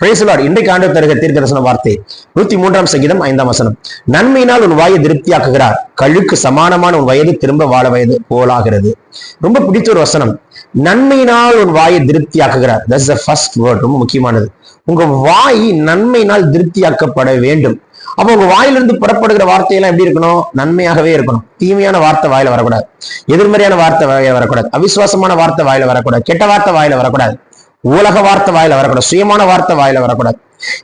பிரேசலார் இன்றைக்கு ஆண்டு தருக தீர்க்க தரிசன வார்த்தை நூத்தி மூன்றாம் சங்கீதம் ஐந்தாம் வசனம். நன்மையினால் உன் வாயை திருப்தியாக்குகிறார். கழுக்கு சமானமான உன் வயது திரும்ப வாழ வயது போலாகிறது. ரொம்ப பிடித்த ஒரு வசனம். நன்மையினால் உன் வாயை திருப்தியாக்குகிறார். தட்ஸ் த ஃபர்ஸ்ட் வேர்ட் ரொம்ப முக்கியமானது. உங்க வாய் நன்மையினால் திருப்தியாக்கப்பட வேண்டும். அப்போ உங்க வாயிலிருந்து புறப்படுகிற வார்த்தையெல்லாம் எப்படி இருக்கணும்? நன்மையாகவே இருக்கணும். தீமையான வார்த்தை வாயில வரக்கூடாது. எதிர்மறையான வார்த்தை வாயில வரக்கூடாது. அவிசுவாசமான வார்த்தை வாயில வரக்கூடாது. கெட்ட வார்த்தை வாயில வரக்கூடாது. உலக வார்த்தை வாயில வரக்கூடாது சுயமான வார்த்தை வாயில வரக்கூடாது.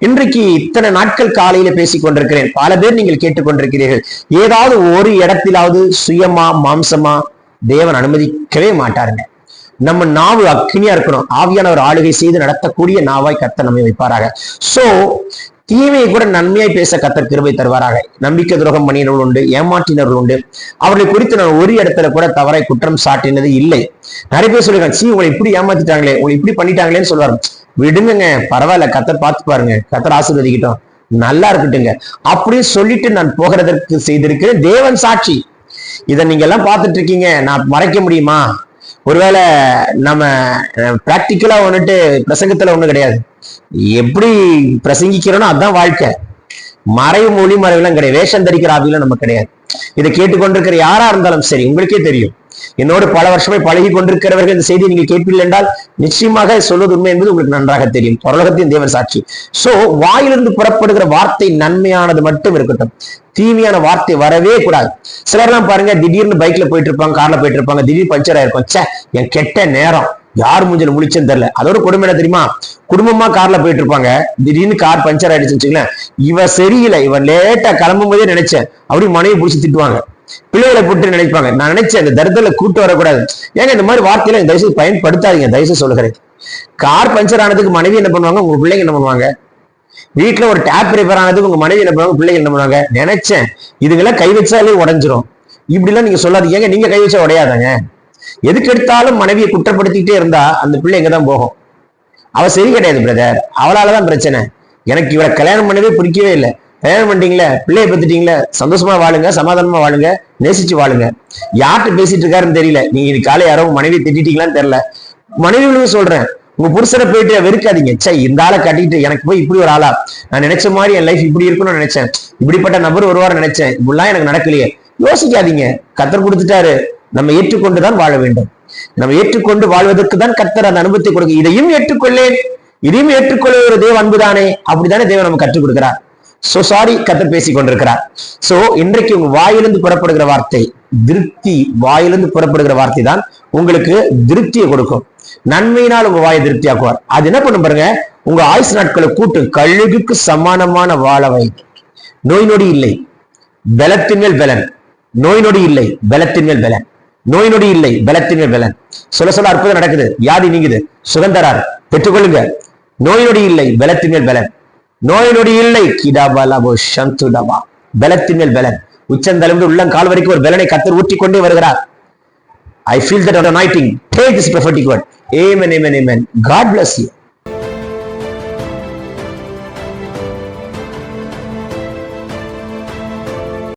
இன்றைக்கு இத்தனை நாட்கள் காலையில பேசிக் கொண்டிருக்கிறேன் பல பேர் நீங்கள் கேட்டுக்கொண்டிருக்கிறீர்கள். ஏதாவது ஒரு இடத்திலாவது சுயமா மாம்சமா தேவன் அனுமதிக்கவே மாட்டாருங்க. நம்ம நாவு அக்னியா இருக்கணும். ஆவியானவர் ஆளுகை செய்து நடத்தக்கூடிய நாவாய் கத்த நம்மை வைப்பாராக. சோ தீமையை கூட நன்மையாய் பேச கத்தர் கிருபை தருவாராக. நம்பிக்கை துரோகம் பண்ணினவர்கள் உண்டு ஏமாற்றினவர்கள் உண்டு. அவர்களை குறித்து நான் ஒரு இடத்துல கூட தவறாய் குற்றம் சாட்டினது இல்லை. நிறைய பேர் சொல்லிருக்காங்க சீ உங்களை இப்படி ஏமாத்திட்டாங்களே உங்களை இப்படி பண்ணிட்டாங்களேன்னு சொல்லுவாரு. விடுங்கங்க பரவாயில்ல கத்தர் பார்த்து பாருங்க. கத்தர் ஆசீர்வதிக்கிட்டோம். நல்லா இருக்கட்டுங்க அப்படின்னு சொல்லிட்டு நான் போகிறதற்கு செய்திருக்கிறேன். தேவன் சாட்சி. இதை நீங்க எல்லாம் பார்த்துட்டு இருக்கீங்க. நான் மறைக்க முடியுமா? ஒருவேளை நம்ம ப்ராக்டிக்கலா வந்துட்டு பிரசங்கத்துல ஒண்ணும் கிடையாது. எப்படி பிரசங்கிக்கிறோனோ அதான் வாழ்க்கை. மறைவு மொழி மறைவுலாம் கிடையாது. வேஷம் தரிக்கிற ஆவிலாம் நம்ம கிடையாது. இதை கேட்டுக்கொண்டிருக்கிற யாரா இருந்தாலும் சரி உங்களுக்கே தெரியும். என்னோடு பல வருஷமே பழகி கொண்டிருக்கிறவர்கள் இந்த செய்தியை நீங்கள் கேட்பீர்கள் என்றால் நிச்சயமாக சொல்வது உண்மை என்பது உங்களுக்கு நன்றாக தெரியும். பரலோகத்தின் தேவன் சாட்சி. சோ வாயிலிருந்து புறப்படுகிற வார்த்தை நன்மையானது மட்டும் இருக்கட்டும். தீமையான வார்த்தை வரவே கூடாது. சிலர்லாம் பாருங்க திடீர்னு பைக்ல போயிட்டு இருப்பாங்க கார்ல போயிட்டு இருப்பாங்க திடீர் பஞ்சர் ஆயிருக்கும். சே என் கெட்ட நேரம். யார் மூஞ்சில முடிச்சுன்னு தெரியல. அதோட கொடுமை என்ன தெரியுமா? குடும்பமா கார்ல போயிட்டு இருப்பாங்க திடீர்னு கார் பஞ்சர் ஆயிடுச்சுன்னு வச்சுக்கல இவ சரியில்லை. இவன் லேட்டா கிளம்பும் போதே நினைச்சேன். அப்படி மனைவி பிடிச்சி திட்டுவாங்க. பிள்ளைகளை போட்டு நினைப்பாங்க. நான் நினைச்சேன் இந்த தரத்துல கூட்டு வரக்கூடாது. ஏங்க இந்த மாதிரி வார்த்தையில தயவுசெய்து பயன்படுத்தாதீங்க. தயவுசெய்து சொல்லுகிறேன். கார் பஞ்சர் ஆனதுக்கு மனைவி என்ன பண்ணுவாங்க? உங்க பிள்ளைங்க என்ன பண்ணுவாங்க? வீட்டுல ஒரு டேப் ரிப்பேர் ஆனதுக்கு உங்க மனைவி என்ன பண்ணுவாங்க? பிள்ளைங்க என்ன பண்ணுவாங்க? நினைச்சேன். இதுங்கெல்லாம் கை வச்சாலே உடஞ்சிரும். இப்படிலாம் நீங்க சொல்லாதீங்க. ஏங்க நீங்க கை வச்சா உடையாதாங்க? எதுக்கு எடுத்தாலும் மனைவியை குற்றப்படுத்திக்கிட்டே இருந்தா அந்த பிள்ளை எங்க தான் போகும். அவ சரி கிடையாது பிரதர் அவளாலதான் பிரச்சனை. எனக்கு இவளை கல்யாணம் பண்ணவே பிடிக்கவே இல்லை. கல்யாணம் பண்ணிட்டீங்களே பிள்ளைய பத்துட்டீங்களே சந்தோஷமா வாழுங்க சமாதானமா வாழுங்க நேசிச்சு வாழுங்க. யார்கிட்ட பேசிட்டு இருக்காருன்னு தெரியல. நீங்க இன்னைக்கு காலை யாரோ மனைவி திட்டிட்டீங்களான்னு தெரியல. மனைவிகளும் சொல்றேன் உங்க புருஷரை போயிட்டு வெறுக்காதீங்க. சே இந்த ஆளை கட்டிட்டு எனக்கு போய் இப்படி ஒரு ஆளா? நான் நினைச்ச மாதிரி என் லைஃப் இப்படி இருக்கும்னு நினைச்சேன். இப்படிப்பட்ட நபர் வருவார் நினைச்சேன். இப்படிலாம் எனக்கு நடக்கலையே. யோசிக்காதீங்க. கத்தர் கொடுத்துட்டாரு. நம்ம ஏற்றுக்கொண்டுதான் வாழ வேண்டும். நம்ம ஏற்றுக்கொண்டு வாழ்வதற்கு தான் கத்தர் அந்த அனுபவத்தை கொடுக்க இதையும் ஏற்றுக்கொள்ளேன். இதையும் ஏற்றுக்கொள்ள ஒரு தேவ அன்புதானே. அப்படித்தானே தேவன் நம்ம கற்றுக் கொடுக்கிறார். சோ சாரி கத்தர் பேசிக் கொண்டிருக்கிறார் சோ இன்றைக்கு உங்க வாயிலிருந்து புறப்படுகிற வார்த்தை திருப்தி வாயிலிருந்து புறப்படுகிற வார்த்தை தான் உங்களுக்கு திருப்தியை கொடுக்கும். நன்மையினால் உங்க வாயை திருப்தியாக்குவார். அது என்ன பண்ணும் பாருங்க உங்க ஆயுசு நாட்களை கூட்டு கழுகுக்கு சமானமான வாழவை நோய் நொடி இல்லை. பலத்தின் மேல் பலன். நோய் நொடி இல்லை பலத்தின் மேல் பலன். நோய் நொடி இல்லை பலத்தின் மேல் பலன். சொல்ல சொல்ல அற்புதம் நடக்குது. வியாதி நீங்குது. சுகந்தரார் பெற்றுக்கொள்ளுங்க. நோய் நொடி இல்லை பலத்தின் மேல் பலன். நோய் நொடி இல்லை. கிடாபாலாபோ சந்துடபா பலத்தின் மேல் பலன். உச்சந்தலைமுறை உள்ள கால் வரைக்கும் ஒரு பலனை கத்தர் ஊற்றி கொண்டே வருகிறார் I feel that anointing. Take this prophetic word amen amen amen God bless you